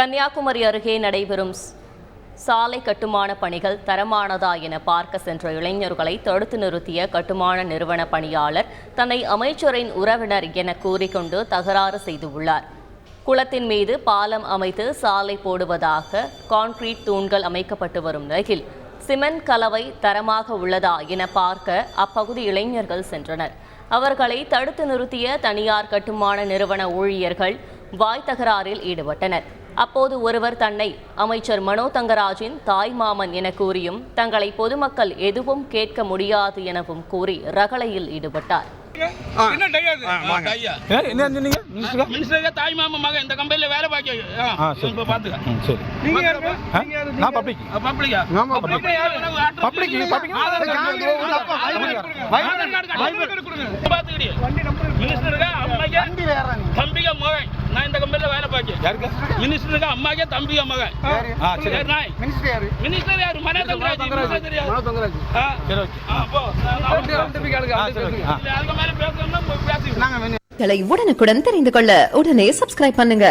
கன்னியாகுமரி அருகே நடைபெறும் சாலை கட்டுமான பணிகள் தரமானதா என பார்க்க சென்ற இளைஞர்களை தடுத்து நிறுத்திய கட்டுமான நிறுவன பணியாளர் தன்னை அமைச்சரின் உறவினர் என கூறிக்கொண்டு தகராறு செய்துள்ளார். குளத்தின் மீது பாலம் அமைத்து சாலை போடுவதாக கான்கிரீட் தூண்கள் அமைக்கப்பட்டு வரும் நிலையில் சிமெண்ட் கலவை தரமாக உள்ளதா என பார்க்க அப்பகுதி இளைஞர்கள் சென்றனர். அவர்களை தடுத்து நிறுத்திய தனியார் கட்டுமான நிறுவன ஊழியர்கள் வாய் தகராறில் ஈடுபட்டனர். அப்போது ஒருவர் தன்னை அமைச்சர் மனோ தங்கராஜின் தாய் மாமன் என கூறியும் தங்களை பொதுமக்கள் எதுவும் கேட்க முடியாது எனவும் கூறி ரகளையில் ஈடுபட்டார். என்ன யாருக்கு? மினிஸ்டருக்கு அம்மாக்கே தம்பிக மகன் ஆ சரி. சரி, நாய். மினிஸ்டர் யாரு? மினிஸ்டர் யாரு? மனோ தங்கராஜ். மினிஸ்டர் தெரியாது மனோ தங்கராஜ். ஆ, சரி ஓகே. ஆ, போ. போய் கேளுங்க மேல பேசணும்னா பேசி நாங்க உடனுக்குடன் தெரிந்து கொள்ள உடனே சப்ஸ்கிரைப் பண்ணுங்க.